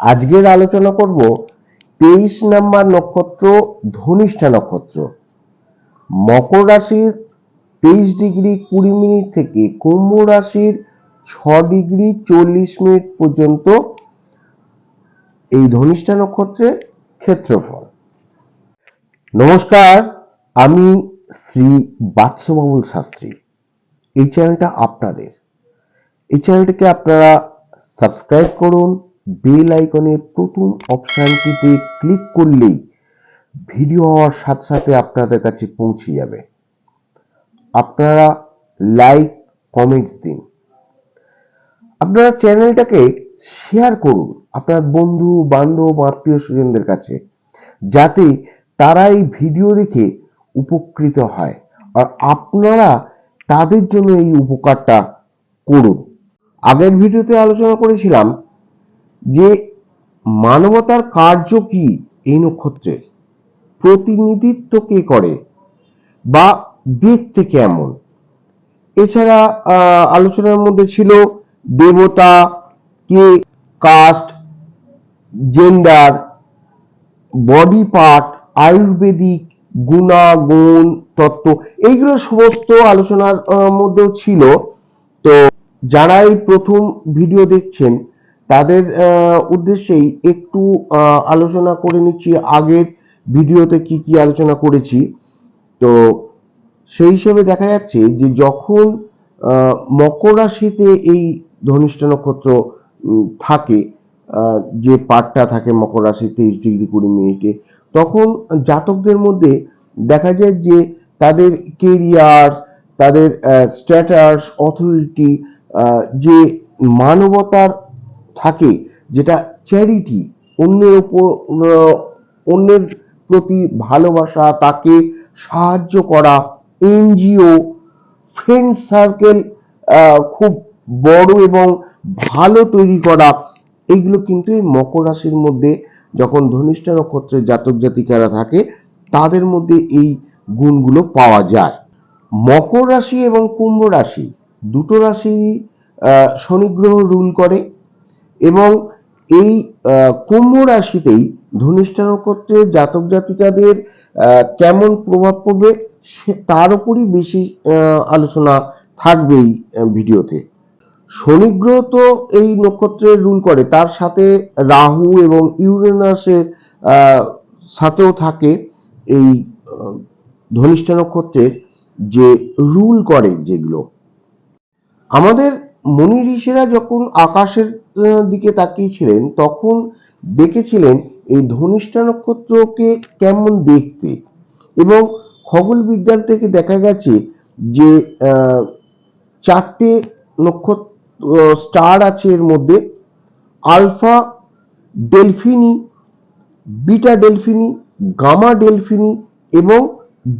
আজকের আলোচনা করব তেইশ নাম্বার নক্ষত্র, ধনিষ্ঠা নক্ষত্র। মকর রাশির তেইশ ডিগ্রি কুড়ি মিনিট থেকে কুম্ভ রাশির ছ ডিগ্রি চল্লিশ মিনিট পর্যন্ত এই ধনিষ্ঠা নক্ষত্রের ক্ষেত্রফল। নমস্কার, আমি শ্রী বাৎসবাবুল শাস্ত্রী। এই চ্যানেলটা আপনাদের। এই চ্যানেলটিকে আপনারা সাবস্ক্রাইব করুন বেল আইকনের প্রথম অপশানটিতে ক্লিক করলেই ভিডিও হওয়ার সাথে সাথে আপনাদের কাছে পৌঁছে যাবে। আপনারা লাইক কমেন্টস দিন। আপনারা চ্যানেলটাকে শেয়ার করুন আপনার বন্ধু, বান্ধব, আত্মীয় স্বজনদের কাছে, যাতে তারা এই ভিডিও দেখে উপকৃত হয় আর আপনারা তাদের জন্য এই উপকারটা করুন। আগের ভিডিওতে আলোচনা করেছিলাম যে মানবতার কার্য কি এই নক্ষত্রের? প্রতিনিধিত্ব কে করে? বা দেখতে কেমন? এছাড়া আলোচনার মধ্যে ছিল দেবতা, কে caste, gender, body part, Ayurvedic, গুণাগুণ, তত্ত্ব, এইগুলো সমস্ত আলোচনার মধ্যেও ছিল। তো যারা এই প্রথম ভিডিও দেখছেন তাদের উদ্দেশ্যেই একটু আলোচনা করে নিচ্ছি। আগের ভিডিওতে কি কি আলোচনা করেছি? তো সেই হিসেবে দেখা যাচ্ছে যে যখন মকর রাশিতে এই ধনিষ্ঠা নক্ষত্র থাকে যে পার্টটা থাকে মকর রাশি তেইশ ডিগ্রি কুড়ি মিনিটে, তখন জাতকদের মধ্যে দেখা যায় যে তাদের কেরিয়ার তাদের স্ট্যাটাস অথরিটি যে মানবতার থাকে যেটা চ্যারিটি অন্যের আহ, অন্যের প্রতি ভালোবাসা তাকে সাহায্য করা এনজিও ফ্রেন্ড সার্কেল খুব বড় এবং ভালো তৈরি করা এইগুলো কিন্তু এই মকর রাশির মধ্যে যখন ধনিষ্ঠা নক্ষত্রের জাতক জাতিকারা থাকে তাদের মধ্যে এই গুণগুলো পাওয়া যায়। মকর রাশি এবং কুম্ভ রাশি দুটো রাশি শনিগ্রহ রুল করে। এবং এই কুম্ভ রাশিতেই ধনিষ্ঠা নক্ষত্রের জাতক জাতিকাদের কেমন প্রভাব পড়বে তার উপরই বেশি আলোচনা থাকবে এই ভিডিওতে। শনি গ্রহ তো এই নক্ষত্রের রুল করে, তার সাথে রাহু এবং ইউরেনাসের সাথেও থাকে এই ধনিষ্ঠা নক্ষত্রের যে রুল করে যেগুলো। আমাদের মনি ঋষিরা যখন আকাশের দিকে তাকিয়েছিলেন, তখন দেখেছিলেন এই ধনিষ্ঠা নক্ষত্রকে কেমন দেখতে। এবং খগোল বিজ্ঞান থেকে দেখা গেছে যে চারটে নক্ষত্র স্টার আছে এর মধ্যে। Alpha Delphini, Beta Delphini, Gamma Delphini এবং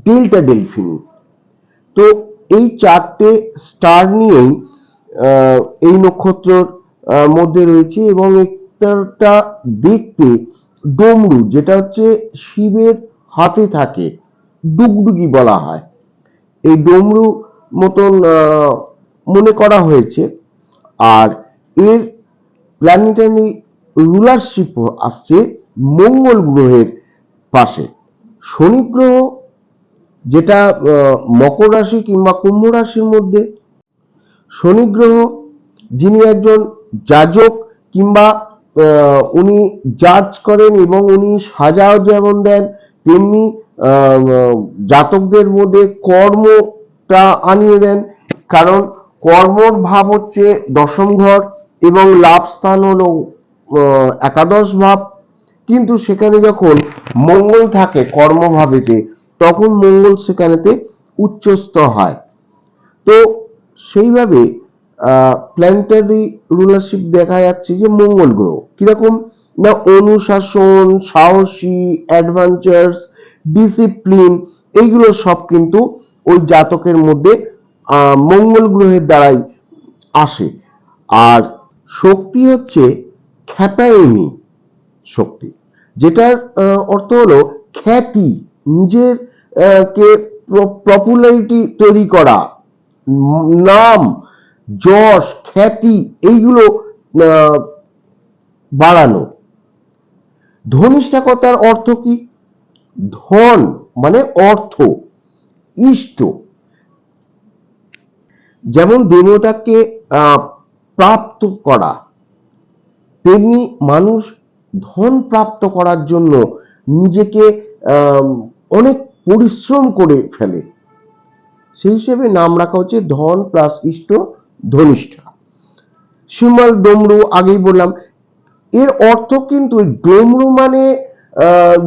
ডেল্টা ডেলফিনি। তো এই চারটে স্টার নিয়েই এই নক্ষত্রর মধ্যে রয়েছে এবং একটা দেখতে ডমরু, যেটা হচ্ছে শিবের হাতে থাকে, ডুগডুগি বলা হয়। এই ডমরু মতন মনে করা হয়েছে। আর এর প্ল্যানেটারি রুলারশিপ আসছে মঙ্গল গ্রহের পাশে। শনি গ্রহ, যেটা মকর রাশি কিংবা কুম্ভ রাশির মধ্যে, শনি গ্রহ, যিনি একজন যাজক কিংবা উনি জাজ করেন এবং উনি সাজাও যেমন দেন, তেমনি জাতকদের মধ্যে কর্মটা আনিয়ে দেন। কারণ কর্মর ভাব হচ্ছে দশম ঘর এবং লাভ স্থান হলো একাদশ ভাব। কিন্তু সেখানে যখন মঙ্গল থাকে কর্মভাবেতে, তখন মঙ্গল সেখানেতে উচ্চস্থ হয়। তো সেইভাবে প্ল্যানেটারি রুলারশিপ দেখা যাচ্ছে যে মঙ্গল গ্রহ। কীরকম? না অনুশাসন, সাহসী অ্যাডভেঞ্চার্স ডিসিপ্লিন এইগুলো সব কিন্তু ওই জাতকের মধ্যে মঙ্গল গ্রহের দ্বারাই আসে। আর শক্তি হচ্ছে খ্যাপায়নি শক্তি, যেটার অর্থ হলো খ্যাতি, নিজের কে পপুলারিটি তৈরি করা নাম যশ, খ্যাতি, এইগুলো বাড়ানো ধনিষ্ঠাকতার অর্থ কি? ধন মানে অর্থ, ইষ্ট। যেমন দেবতাকে প্রাপ্ত করা, তেমনি মানুষ ধন প্রাপ্ত করার জন্য নিজেকে অনেক পরিশ্রম করে ফেলে। সেই হিসেবে নাম রাখা হচ্ছে ধন প্লাস ইষ্ট ধনিষ্ঠা। শিমাল ডমরু, আগেই বললাম, এর অর্থ কিন্তু ডমরু মানে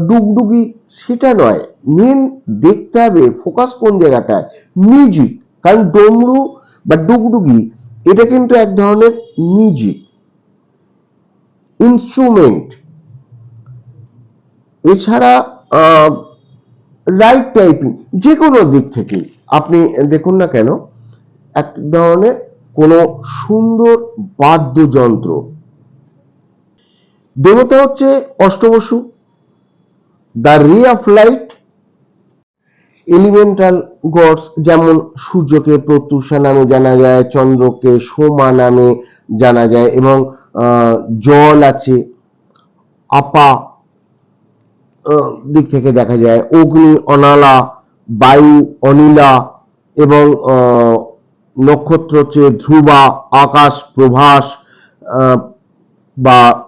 ডুগডুগি, সেটা নয়। মেন দেখতে হবে ফোকাস কোন জায়গাটায় মিউজিক। কারণ ডমরু বা ডুগডুগি, এটা কিন্তু এক ধরনের মিউজিক। ইনস্ট্রুমেন্ট এছাড়া রাইট টাইপিং যে কোনো দিক থেকে আপনি দেখুন না কেন, এক ধরনের কোনো সুন্দর বাদ্যযন্ত্র। দেবতা হচ্ছে Ashtavasu. The ray of light, elemental gods যেমন সূর্যকে প্রত্যুষা নামে জানা যায়, চন্দ্রকে সোমা নামে জানা যায় এবং জল আছে। আপা দিক থেকে দেখা যায়। অগ্নি, অনালা, বায়ু, অনিলা এবং নক্ষত্র হচ্ছে ধ্রুবা, আকাশ, প্রভাস বা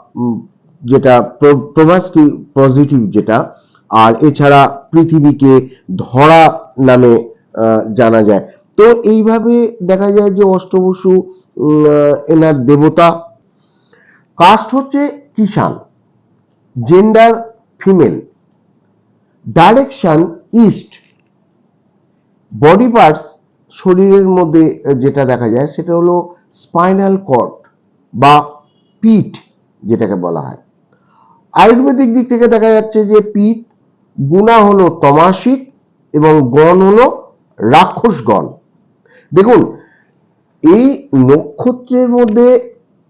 যেটা প্র- প্রভাস কি পজিটিভ যেটা, আর এছাড়া পৃথিবীকে ধরা নামে জানা যায়। তো এইভাবে দেখা যায় যে অষ্টবসু এনার দেবতা। কাস্ট হচ্ছে Kishan gender female direction east body parts শরীরের মধ্যে যেটা দেখা যায় সেটা হলো স্পাইনাল কর্ড বা পিঠ যেটাকে বলা হয়। আয়ুর্বেদিক দিক থেকে দেখা যাচ্ছে যে পিঠ, গুণা হলো তমাসিক এবং গণ হলো রাক্ষসগণ দেখুন, এই নক্ষত্রের মধ্যে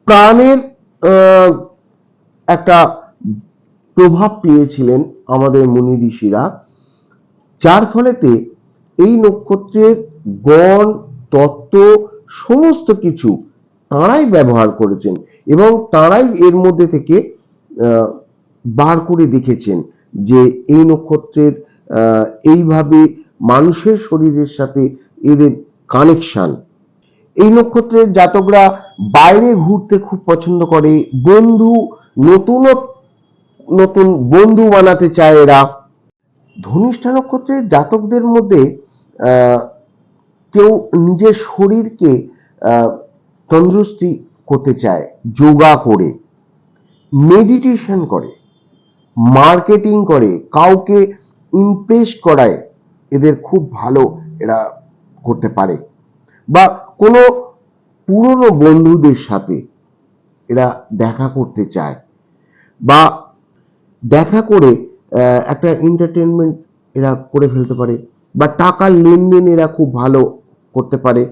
প্রাণের একটা প্রভাব পেয়েছিলেন আমাদের মুনি ঋষিরা, যার ফলেতে এই নক্ষত্রের গণ, তত্ত্ব, সমস্ত কিছু তাঁরাই ব্যবহার করেছেন এবং তাঁরাই এর মধ্যে থেকে বার করে দেখেছেন যে এই নক্ষত্রের এইভাবে মানুষের শরীরের সাথে এদের কানেকশন এই নক্ষত্রের জাতকরা বাইরে ঘুরতে খুব পছন্দ করে, বন্ধু, নতুন নতুন বন্ধু বানাতে চায় এরা। ধনিষ্ঠা নক্ষত্রের জাতকদের মধ্যে কেউ নিজের শরীরকে তন্দুরস্তি করতে চায়, যোগা করে মেডিটেশন করে মার্কেটিং করে, কাউকে ইমপ্রেস করায়, এদের খুব ভালো এরা করতে পারে। বা কোনো পুরনো বন্ধুদের সাথে এরা দেখা করতে চায়, বা দেখা করে একটা এন্টারটেনমেন্ট এরা করে ফেলতে পারে। বা টাকার লেনদেন এরা খুব ভালো করতে পারে।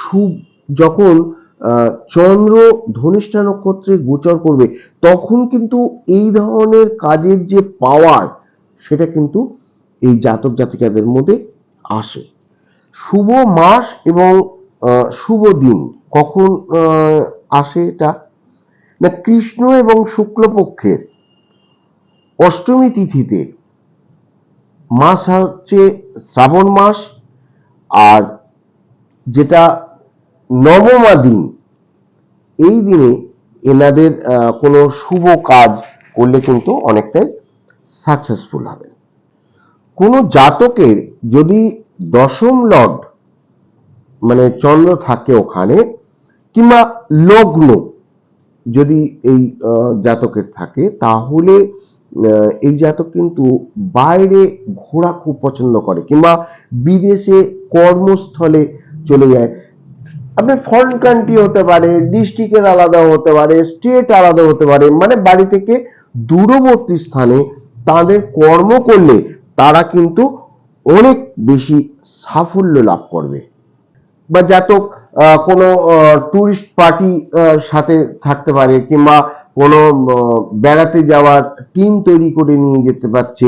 সুব, যখন চন্দ্র ধনিষ্ঠা নক্ষত্রে গোচর করবে, তখন কিন্তু এই ধরনের কাজের যে পাওয়ার সেটা কিন্তু এই জাতক জাতিকাদের মধ্যে আসে। শুভ মাস এবং শুভ দিন, কখন আসে এটা? না, কৃষ্ণ এবং শুক্লপক্ষের অষ্টমী তিথিতে মাস হচ্ছে শ্রাবণ মাস আর যেটা নবমা দিন, এই দিনে এনাদের কোনো শুভ কাজ করলে কিন্তু অনেকটাই সাকসেসফুল হবে। কোনো জাতকের যদি দশম লর্ড মানে চন্দ্র থাকে ওখানে, কিংবা লগ্ন যদি এই জাতকের থাকে, তাহলে এই জাতক কিন্তু বাইরে ঘোরা খুব পছন্দ করে কিংবা বিদেশে কর্মস্থলে চলে যায়। আপনার ফরেন কান্ট্রি হতে পারে ডিস্ট্রিক্টের আলাদা হতে পারে স্টেট আলাদা হতে পারে মানে বাড়ি থেকে দূরবর্তী স্থানে তাদের কর্ম করলে তারা কিন্তু অনেক বেশি সাফল্য লাভ করবে। বা জাতক কোনো টুরিস্ট পার্টি সাথে থাকতে পারে কিংবা কোনো বেড়াতে যাওয়ার টিম তৈরি করে নিয়ে যেতে পারছে।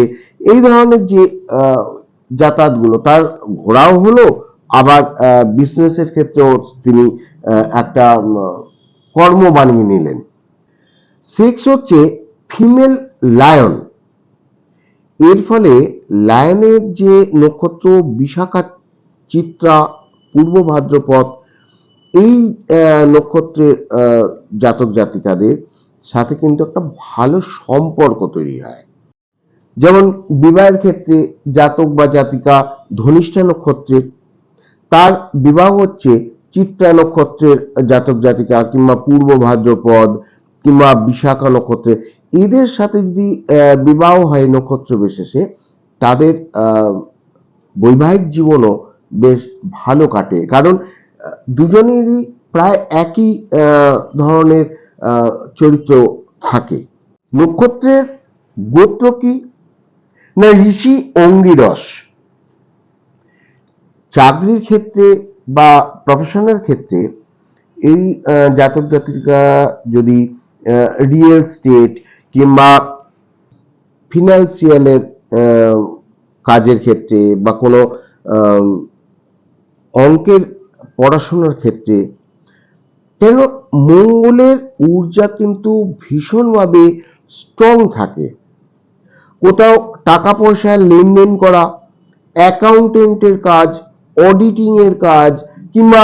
এই ধরনের যে যাতায়াতগুলো, তার ঘোরাও হলো, আবার বিজনেসের ক্ষেত্রেও তিনি একটা কর্ম বানিয়ে নিলেন। সেক্স হচ্ছে ফিমেল লায়ন এর ফলে লায়নের যে নক্ষত্র, বিশাখা চিত্রা, পূর্ব ভাদ্রপদ, এই নক্ষত্রের জাতক জাতিকাদের সাথে কিন্তু একটা ভালো সম্পর্ক তৈরি হয়। যেমন বিবাহের ক্ষেত্রে জাতক বা জাতিকা ধনিষ্ঠা নক্ষত্রের, তার বিবাহ হচ্ছে চিত্রা নক্ষত্রের জাতক জাতিকা কিংবা পূর্ব ভাদ্রপদ কিংবা বিশাখা নক্ষত্রের। এদের সাথে যদি বিবাহ হয় নক্ষত্র বিশেষে, তাদের বৈবাহিক জীবনও বেশ ভালো কাটে। কারণ দুজনেরই প্রায় একই ধরনের চরিত্র থাকে। নক্ষত্রের গোত্র কি? না, ঋষি অঙ্গিরস। চাকরির ক্ষেত্রে বা প্রফেশনের ক্ষেত্রে এই জাতক জাতিকা যদি রিয়েল স্টেট কিংবা ফিনান্সিয়ালের কাজের ক্ষেত্রে বা কোনো অঙ্কের পড়াশোনার ক্ষেত্রে কেন মঙ্গলের ঊর্জা কিন্তু ভীষণভাবে স্ট্রং থাকে। কোথাও টাকা পয়সা লেনদেন করা অ্যাকাউন্টেন্টের কাজ অডিটিং এর কাজ, কিংবা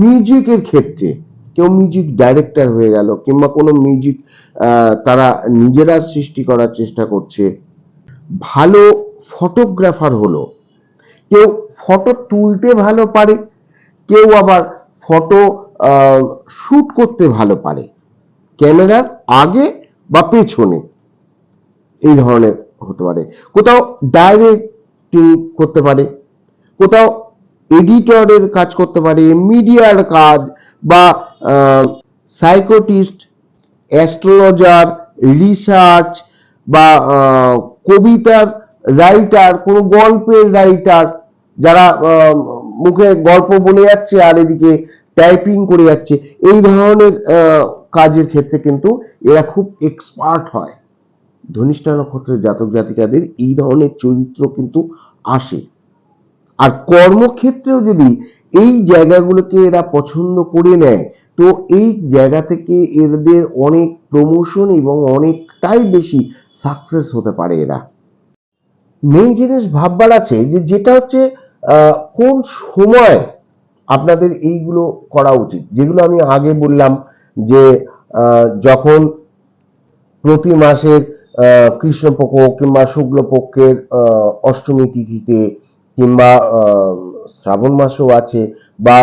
মিউজিকের ক্ষেত্রে। কেউ মিউজিক ডাইরেক্টর হয়ে গেল, কিংবা কোনো মিউজিক তারা নিজেরা সৃষ্টি করার চেষ্টা করছে। ভালো ফটোগ্রাফার হলো। কেউ ফটো তুলতে ভালো পারে, কেউ আবার ফটো শুট করতে ভালো পারে। ক্যামেরার আগে বা পেছনে। এই ধরনের হতে পারে। কোথাও ডাইরেক্টিং করতে পারে। কোথাও এডিটরের কাজ করতে পারে মিডিয়ার কাজ বা সাইকোটিস্ট অ্যাস্ট্রোলজার রিসার্চ বা কবিতার রাইটার কোনো গল্পের রাইটার যারা মুখে গল্প বলে যাচ্ছে আর এদিকে টাইপিং করে যাচ্ছে। এই ধরনের কাজের ক্ষেত্রে কিন্তু এরা খুব এক্সপার্ট হয়। ধনিষ্ঠা নক্ষত্রের জাতক জাতিকাদের এই ধরনের চরিত্র কিন্তু আসে। আর কর্মক্ষেত্রেও যদি এই জায়গাগুলোকে এরা পছন্দ করে নেয়, তো এই জায়গা থেকে এদের অনেক প্রমোশন এবং অনেকটাই বেশি সাকসেস হতে পারে এরা। মেইন জিনিস ভাববার আছে যে, যেটা হচ্ছে কোন সময় আপনাদের এইগুলো করা উচিত। যেগুলো আমি আগে বললাম যে যখন প্রতি মাসের কৃষ্ণপক্ষ কিংবা শুক্লপক্ষের অষ্টমী তিথিতে কিংবা শ্রাবণ মাসও আছে বা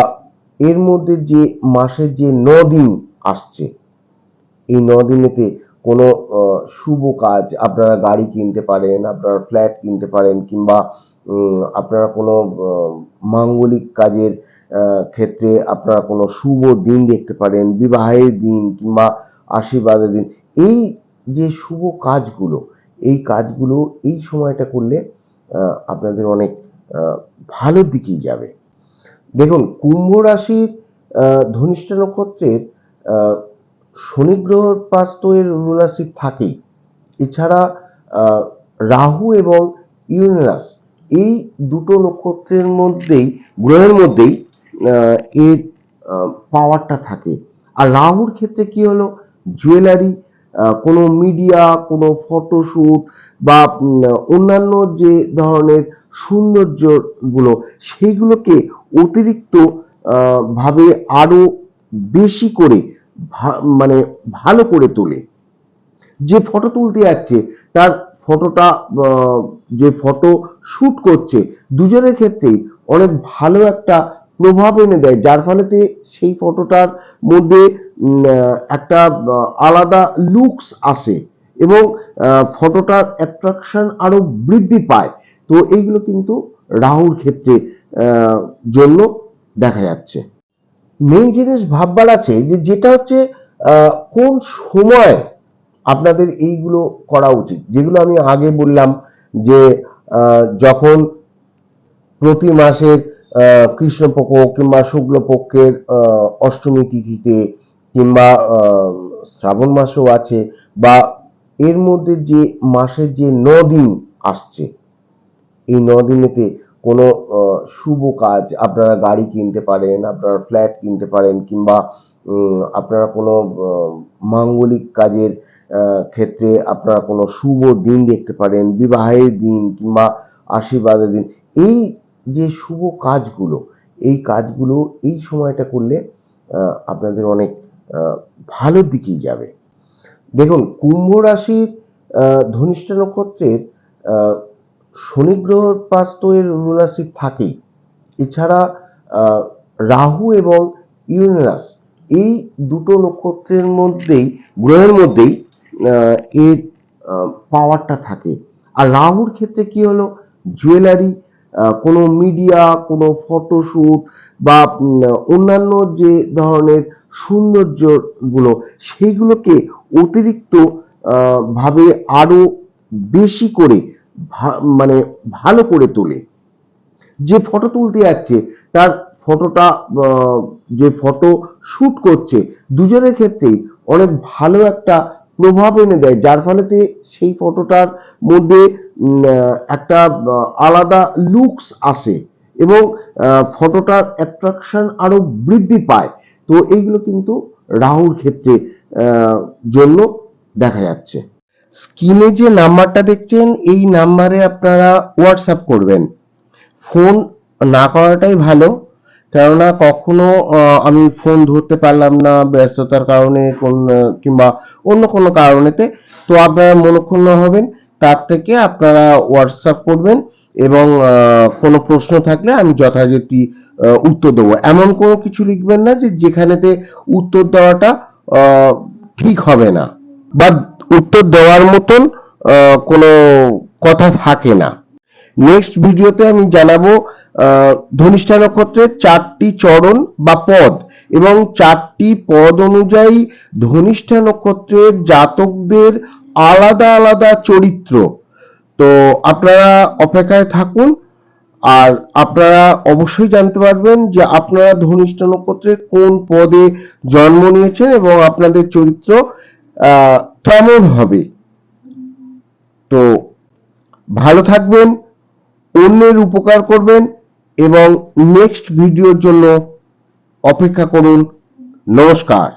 এর মধ্যে যে মাসের যে ন দিন আসছে, এই ন দিনেতে কোনো শুভ কাজ আপনারা গাড়ি কিনতে পারেন, আপনারা ফ্ল্যাট কিনতে পারেন কিংবা আপনারা কোনো মাঙ্গলিক কাজের ক্ষেত্রে আপনারা কোনো শুভ দিন দেখতে পারেন, বিবাহের দিন কিংবা আশীর্বাদের দিন। এই যে শুভ কাজগুলো, এই কাজগুলো এই সময়টা করলে আপনাদের অনেক ভালোর দিকেই যাবে। দেখুন, কুম্ভ রাশির ধনিষ্ঠা নক্ষত্রের শনি গ্রহর পাশ তো এর রাশি থাকেই। এছাড়া রাহু এবং ইউরেনাস এই দুটো নক্ষত্রের মধ্যেই, গ্রহের মধ্যেই এর পাওয়ারটা থাকে। আর রাহুর ক্ষেত্রে কি হলো? জুয়েলারি কোনো মিডিয়া কোনো ফটোশ্যুট বা অন্যান্য যে ধরনের সৌন্দর্যগুলো, সেইগুলোকে অতিরিক্ত ভাবে আরও বেশি করে মানে ভালো করে তোলে। যে ফটো তুলতে যাচ্ছে, তার ফটোটা যে ফটো শুট করছে, দুজনের ক্ষেত্রেই অনেক ভালো একটা প্রভাব এনে দেয়, যার ফলেতে সেই ফটোটার মধ্যে একটা আলাদা লুকস আসে এবং ফটোটার অ্যাট্রাকশন আরও বৃদ্ধি পায়। তো এইগুলো কিন্তু রাহুর ক্ষেত্রে জন্য দেখা যাচ্ছে। মেইন জিনিস ভাববার আছে যে, যেটা হচ্ছে কোন সময় আপনাদের এইগুলো করা উচিত? যেগুলো আমি আগে বললাম যে যখন প্রতি মাসের কৃষ্ণপক্ষ কিংবা শুক্লপক্ষের অষ্টমী তিথিতে কিংবা শ্রাবণ মাসও আছে বা এর মধ্যে যে মাসের যে ন দিন আসছে, এই ন দিনেতে কোনো শুভ কাজ আপনারা গাড়ি কিনতে পারেন, আপনারা ফ্ল্যাট কিনতে পারেন কিংবা আপনারা কোনো মাঙ্গলিক কাজের ক্ষেত্রে আপনারা কোনো শুভ দিন দেখতে পারেন, বিবাহের দিন কিংবা আশীর্বাদের দিন, এই যে শুভ কাজগুলো, এই কাজগুলো এই সময়টা করলে আপনাদের অনেক ভালো দিকেই যাবে। দেখুন, কুম্ভ রাশির ধনিষ্ঠা নক্ষত্রের শনি গ্রহর পাশ এর থাকেই। এছাড়া রাহু এবং ইউরেনাস, এই দুটো নক্ষত্রের মধ্যেই, গ্রহের মধ্যেই এর পাওয়ারটা থাকে। আর রাহুর ক্ষেত্রে কি হলো? জুয়েলারি কোনো মিডিয়া কোনো ফটোশ্যুট বা অন্যান্য যে ধরনের সৌন্দর্যগুলো, সেইগুলোকে অতিরিক্ত ভাবে আরও বেশি করে মানে ভালো করে তোলে। যে ফটো তুলতে যাচ্ছে, তার ফটোটা যে ফটো শুট করছে, দুজনের ক্ষেত্রেই অনেক ভালো একটা প্রভাব এনে দেয়। যার ফলেতে সেই ফটোটার মধ্যে একটা আলাদা লুকস আসে এবং ফটোটার অ্যাট্রাকশন আরও বৃদ্ধি পায়। তো এইগুলো কিন্তু রাহুর ক্ষেত্রে জন্য দেখা যাচ্ছে। স্ক্রিনে যে নাম্বারটা দেখছেন, এই নাম্বারে আপনারা হোয়াটসঅ্যাপ করবেন। ফোন না করাটাই ভালো, কেননা কখনো আমি ফোন ধরতে পারলাম না ব্যস্ততার কারণে, কোন, কিংবা অন্য কোনো কারণেতে। তো আপনারা মনক্ষুণ্ণ হবেন। তার থেকে আপনারা হোয়াটসঅ্যাপ করবেন এবং কোনো প্রশ্ন থাকলে আমি যথাযথি উত্তর দেবো। এমন কোনো কিছু লিখবেন না যে যেখানেতে উত্তর দেওয়াটা ঠিক হবে না বা উত্তর দেওয়ার মতন কোনো কথা থাকে না। নেক্সট ভিডিওতে আমি জানাব ধনিষ্ঠা নক্ষত্রের চারটি চরণ বা পদ এবং চারটি পদ অনুযায়ী ধনিষ্ঠা নক্ষত্রের জাতকদের আলাদা আলাদা চরিত্র। তো আপনারা অপেক্ষায় থাকুন, আর আপনারা অবশ্যই জানতে পারবেন যে আপনারা ধনিষ্ঠা নক্ষত্রের কোন পদে জন্ম নিয়েছেন এবং আপনাদের চরিত্র কেমন হবে তো ভালো থাকবেন, অন্যের উপকার করবেন, এবং নেক্সট ভিডিওর জন্য অপেক্ষা করুন। নমস্কার।